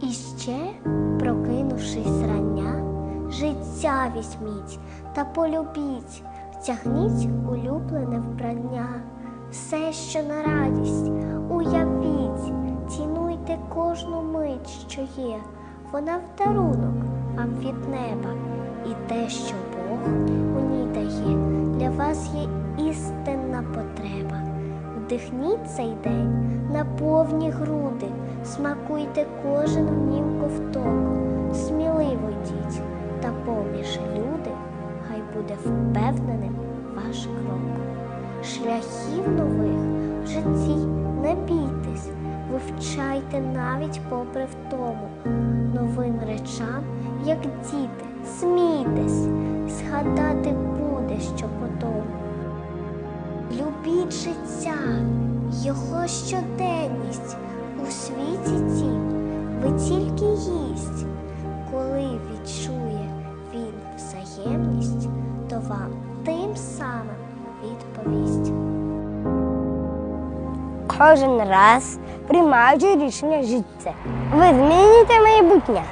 І ще, прокинувшись зрання, життя візьміть та полюбіть, втягніть улюблене вбрання, все, що на радість, уявіть, цінуйте кожну мить, що є, вона в дарунок вам від неба, і те, що Бог у ній дає, для вас є істинна потреба. Вдихніть цей день на повні груди, смакуйте кожен в нім ковток, сміливо йдіть, та поміж люди, хай буде впевненим ваш крок. Шляхів нових в житті не бійтесь, вивчайте навіть попри втому, новим речам, як діти, смійтесь, згадати буде, що потому. Любіть життя, його щоденність у світі тім, ви тільки їсть, коли відчує він взаємність, то вам тим самим відповість. Кожен раз приймаючи рішення життя. Ви змінюєте майбутнє.